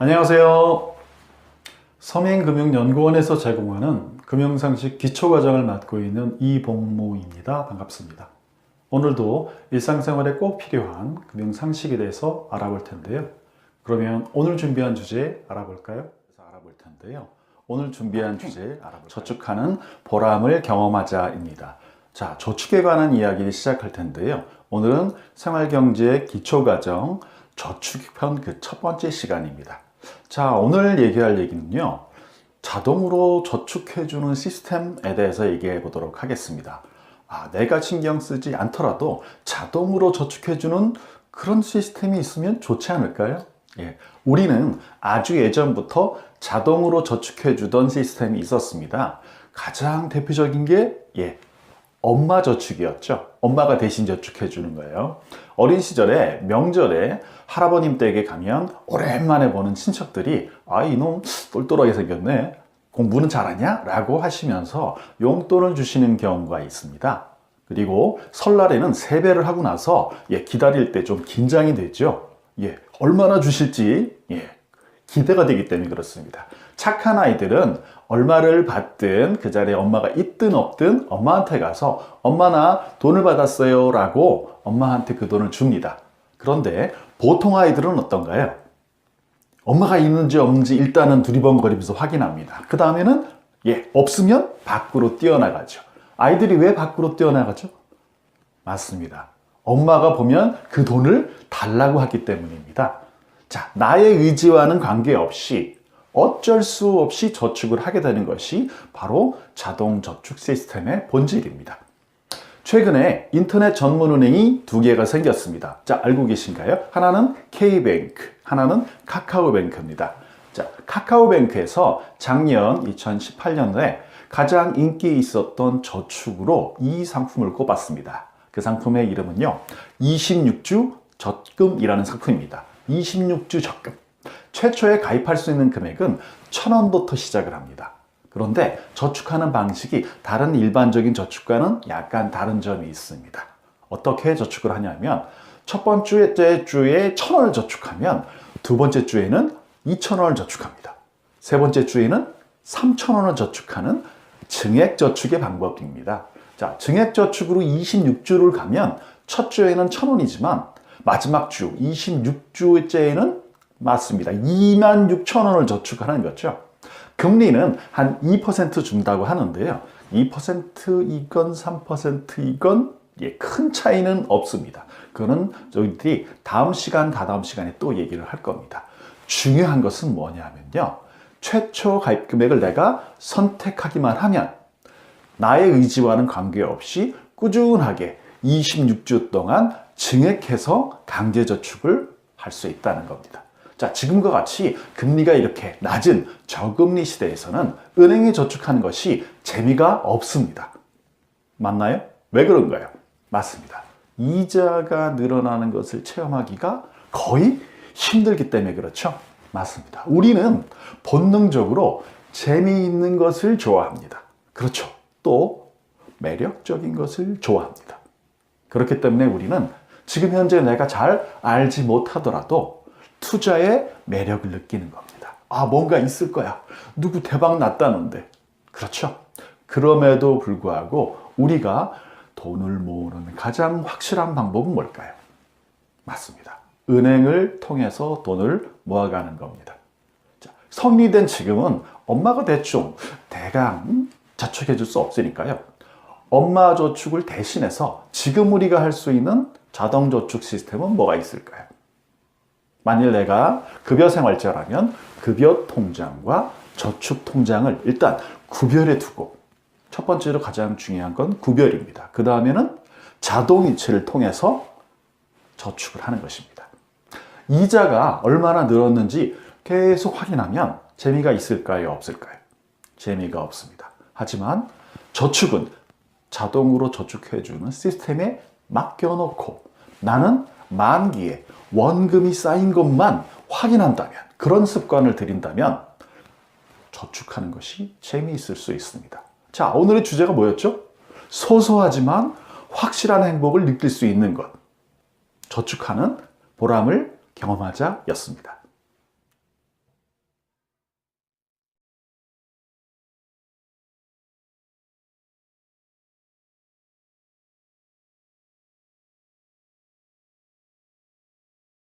안녕하세요. 서민금융연구원에서 제공하는 금융상식 기초과정을 맡고 있는 이봉모입니다. 반갑습니다. 오늘도 일상생활에 꼭 필요한 금융상식에 대해서 알아볼 텐데요. 그러면 오늘 준비한 주제 알아볼까요? 알아볼 텐데요. 오늘 준비한 주제 알아볼까요? 저축하는 보람을 경험하자입니다. 자, 저축에 관한 이야기를 시작할 텐데요. 오늘은 생활경제 기초과정 저축편 그 첫 번째 시간입니다. 자, 오늘 얘기할 얘기는요. 자동으로 저축해주는 시스템에 대해서 얘기해 보도록 하겠습니다. 아, 내가 신경 쓰지 않더라도 자동으로 저축해주는 그런 시스템이 있으면 좋지 않을까요? 예. 우리는 아주 예전부터 자동으로 저축해주던 시스템이 있었습니다. 가장 대표적인 게, 예, 엄마 저축이었죠. 엄마가 대신 저축해 주는 거예요. 어린 시절에 명절에 할아버님 댁에 가면 오랜만에 보는 친척들이 아 이놈 똘똘하게 생겼네. 공부는 잘하냐? 라고 하시면서 용돈을 주시는 경우가 있습니다. 그리고 설날에는 세배를 하고 나서 예, 기다릴 때 좀 긴장이 되죠. 예, 얼마나 주실지 예, 기대가 되기 때문에 그렇습니다. 착한 아이들은 얼마를 받든 그 자리에 엄마가 있든 없든 엄마한테 가서 엄마 나 돈을 받았어요 라고 엄마한테 그 돈을 줍니다. 그런데 보통 아이들은 어떤가요? 엄마가 있는지 없는지 일단은 두리번거리면서 확인합니다. 그 다음에는 예, 없으면 밖으로 뛰어나가죠. 아이들이 왜 밖으로 뛰어나가죠? 맞습니다. 엄마가 보면 그 돈을 달라고 하기 때문입니다. 자, 나의 의지와는 관계없이 어쩔 수 없이 저축을 하게 되는 것이 바로 자동 저축 시스템의 본질입니다. 최근에 인터넷 전문 은행이 두 개가 생겼습니다. 자, 알고 계신가요? 하나는 K뱅크, 하나는 카카오뱅크입니다. 자, 카카오뱅크에서 작년 2018년에 가장 인기 있었던 저축으로 이 상품을 꼽았습니다. 그 상품의 이름은요, 26주 적금이라는 상품입니다. 26주 적금. 최초에 가입할 수 있는 금액은 1000원부터 시작을 합니다. 그런데 저축하는 방식이 다른 일반적인 저축과는 약간 다른 점이 있습니다. 어떻게 저축을 하냐면 첫 번째 주에 1000원을 저축하면 두 번째 주에는 2000원을 저축합니다. 세 번째 주에는 3000원을 저축하는 증액 저축의 방법입니다. 자, 증액 저축으로 26주를 가면 첫 주에는 1000원이지만 마지막 주 26주째에는 맞습니다. 2만 6천 원을 저축하는 거죠. 금리는 한 2% 준다고 하는데요. 2%이건 3%이건 예, 큰 차이는 없습니다. 그거는 저희들이 다음 시간, 다다음 시간에 또 얘기를 할 겁니다. 중요한 것은 뭐냐면요. 최초 가입 금액을 내가 선택하기만 하면 나의 의지와는 관계없이 꾸준하게 26주 동안 증액해서 강제 저축을 할 수 있다는 겁니다. 자, 지금과 같이 금리가 이렇게 낮은 저금리 시대에서는 은행에 저축하는 것이 재미가 없습니다. 맞나요? 왜 그런가요? 맞습니다. 이자가 늘어나는 것을 체험하기가 거의 힘들기 때문에 그렇죠? 맞습니다. 우리는 본능적으로 재미있는 것을 좋아합니다. 그렇죠. 또 매력적인 것을 좋아합니다. 그렇기 때문에 우리는 지금 현재 내가 잘 알지 못하더라도 투자의 매력을 느끼는 겁니다. 아, 뭔가 있을 거야. 누구 대박 났다는데. 그렇죠. 그럼에도 불구하고 우리가 돈을 모으는 가장 확실한 방법은 뭘까요? 맞습니다. 은행을 통해서 돈을 모아가는 겁니다. 자, 성리된 지금은 엄마가 대충 대강 저축해 줄 수 없으니까요. 엄마 저축을 대신해서 지금 우리가 할 수 있는 자동 저축 시스템은 뭐가 있을까요? 만일 내가 급여 생활자라면 급여 통장과 저축 통장을 일단 구별해 두고 첫 번째로 가장 중요한 건 구별입니다. 그 다음에는 자동이체를 통해서 저축을 하는 것입니다. 이자가 얼마나 늘었는지 계속 확인하면 재미가 있을까요? 없을까요? 재미가 없습니다. 하지만 저축은 자동으로 저축해주는 시스템에 맡겨놓고 나는 만기에 원금이 쌓인 것만 확인한다면 그런 습관을 들인다면 저축하는 것이 재미있을 수 있습니다. 자, 오늘의 주제가 뭐였죠? 소소하지만 확실한 행복을 느낄 수 있는 것. 저축하는 보람을 경험하자 였습니다.